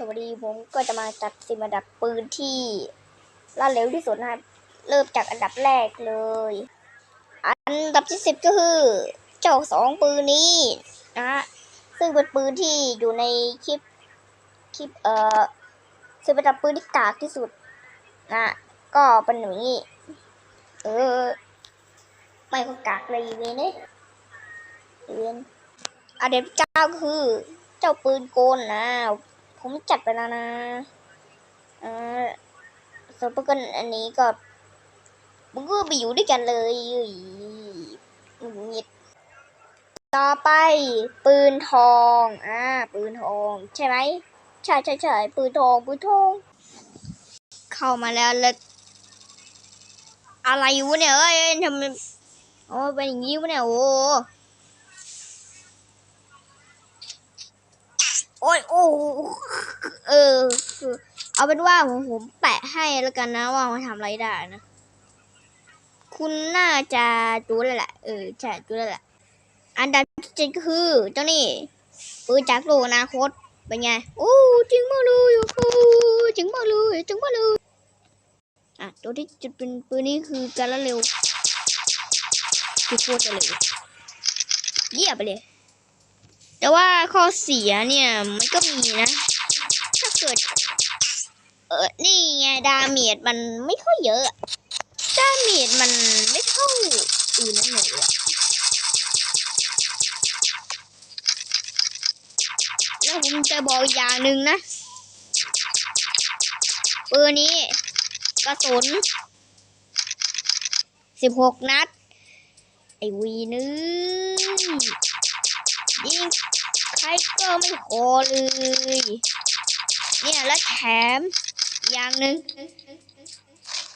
สวัสดีผมก็จะมาจัดสิบอันดับปืนที่ล่าเร็วที่สุดนะครับ เริ่มจากอันดับแรกเลย อันดับที่สิบก็คือ เจ้าสองปืนนี้นะซึ่งเป็นปืนที่อยู่ในคลิปคลิปเอ่อสิบอันดับปืนที่กากที่สุดนะก็เป็นอย่างนี้เออ ไม่ก็กากเลยเวนเนี่ยอีเวนอันดับเก้าก็คือ เจ้าปืนโกนนะ ผมจัดไปแล้วนะเออส่วนปืนกลอันนี้ก็มันก็ไปอยู่ด้วยกันเลยอุ้ยหงุดหงิดต่อไปปืนทองอ่าปืนทองใช่ไหมใช่ใช่ใช่ปืนทองปืนทองเข้ามาแล้วแล้วอะไรวะเนี่ยเอ้ยเอ้ยทำไมโอ้เป็นอย่างนี้วะเนี่ยโอ้ โอ้ยโอ้เออ เอาเป็นว่าผมผมแปะให้แล้วกันนะว่ามันทำอะไรได้นะ คุณน่าจะจูแล้วแหละ เออใช่จูแล้วแหละ อันดับที่เจ็ดก็คือ เจ้านี่ปืนจากโลกอนาคตเป็นไงโอ้จริงมากเลยโอ้จริงมากเลยจริงมากเลยอะตัวที่จุดเป็นปืนนี้คือการละเร็วคือโคตรเร็วเยี่ยไปเลย แต่ว่าข้อเสียเนี่ยมันก็มีนะ ถ้าเกิด เออนี่ไงดาเมจมันไม่ค่อยเยอะ ดาเมจมันไม่เท่าอื่นนั่นเลยอะแล้วผมจะบอกอย่างหนึ่งนะปืนนี้ กระสุนสิบหกนัด ไอวีนึง ยิงใครก็ไม่พอเลยเนี่ยและแถมอย่างหนึ่ง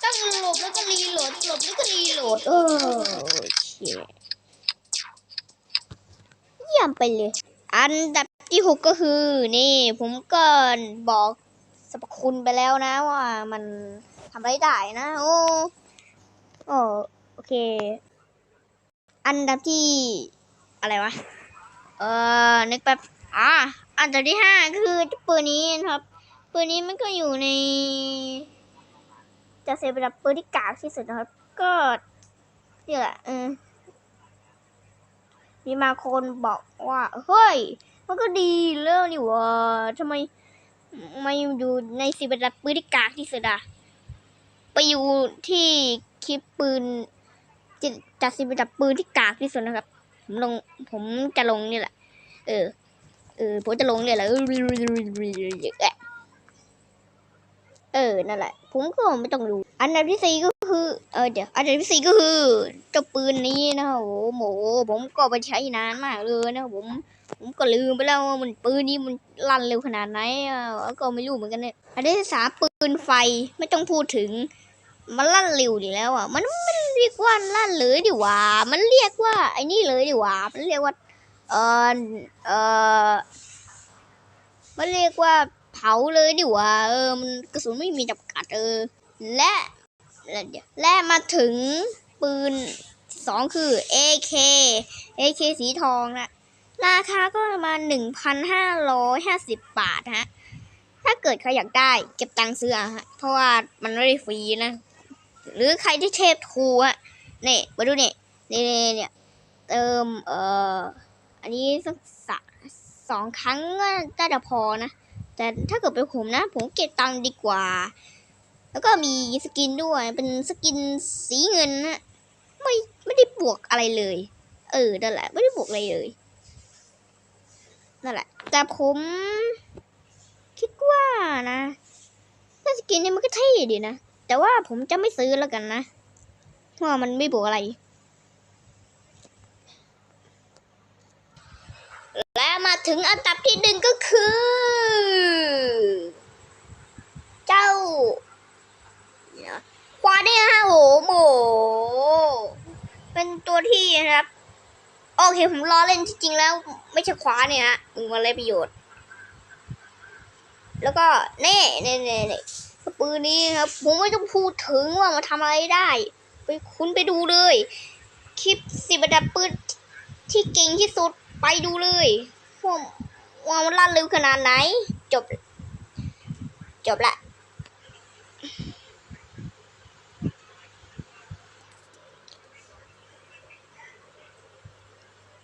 ต้องหลบแล้วก็รีโหลดหลบแล้วก็รีโหลดเออโอเคเยี่ยมไปเลย อันดับที่หกก็คือ นี่ ผมก็บอกสรรพคุณไปแล้วนะว่ามันทำอะไรได้นะ โอ้โอโอเค อันดับที่อะไรวะ เออนึกแป๊บอ่าอันดับที่ห้าคือปืนนี้นะครับ ปืนนี้มันก็อยู่ใน จะเซฟเป็นปืนที่กากที่สุดนะครับ ก็นี่แหละเออมีมาคนบอกว่า เฮ้ย มันก็ดีเรื่องนี่หวะทำไมไม่อยู่ในสิบเป็นปืนที่กากที่สุดอะไปอยู่ที่คลิปปืนจัดสิบเป็นปืนที่กากที่สุดนะครับ ลง ผมจะลงนี่แหละ เออ เออ ผมจะลงเนี่ยแหละ เออ นั่นแหละ ผมก็ไม่ต้องดูอันดับที่สี่ก็คือ เออ เดี๋ยว อันดับที่สี่ก็คือเจ้าปืนนี้นะโอ้โห ผมก็ไปใช้นานมากเลยนะผม ผมก็ลืมไปแล้วว่ามันปืนนี้มันลั่นเร็วขนาดไหนก็ไม่รู้เหมือนกันเนี่ย อันดับที่สามปืนไฟไม่ต้องพูดถึง มันลั่นเร็วดีแล้วอะ มันมัน เรียกว่าลั่นเลยดีกว่า มันเรียกว่า ไอ้นี่เลยดีกว่า มันเรียกว่า เออเออมันเรียกว่าเผาเลยดีกว่า เออ มันกระสุนไม่มีจำกัดเออ และ และมาถึงปืนสองคือ AK AK สีทองนะ ราคาก็ประมาณหนึ่งพันห้าร้อยห้าสิบบาทฮะ ถ้าเกิดใครอยากได้ เก็บตังค์ซื้ออะฮะ เพราะว่ามันไม่ได้ฟรีนะ หรือใครที่เทพทูอะนี่มาดูนี่นี่นี่เนี่ยเติมเอ่ออันนี้สักสสองครั้งก็น่าจะพอนะ แต่ถ้าเกิดเป็นผมนะ ผมเก็บตังค์ดีกว่า แล้วก็มีสกินด้วยเป็นสกินสีเงินนะไม่ไม่ได้บวกอะไรเลย เออนั่นแหละ ไม่ได้บวกอะไรเลยนั่นแหละ แต่ผมคิดว่านะถ้าสกินเนี่ยมันก็เท่ดีนะ แต่ว่าผมจะไม่ซื้อแล้วกันนะเพราะมันไม่บวกอะไร และมาถึงอันดับที่หนึ่งก็คือ เจ้าควาเนี่ยฮะโหโหเป็นตัวที่นะครับ โอเคผมล้อเล่นจริงๆแล้ว ไม่ใช่ขวาเนี่ยฮะมึงมาเลยประโยชน์ แล้วก็เน่เน่เน่เน่ ปืนนี้ครับผมไม่ต้องพูดถึงว่ามาทำอะไรได้ ไปคุณไปดูเลย คลิปสิบดับปืนที่เก่งที่สุดไปดูเลยว่ามันลั่นเร็วขนาดไหน จบ จบละ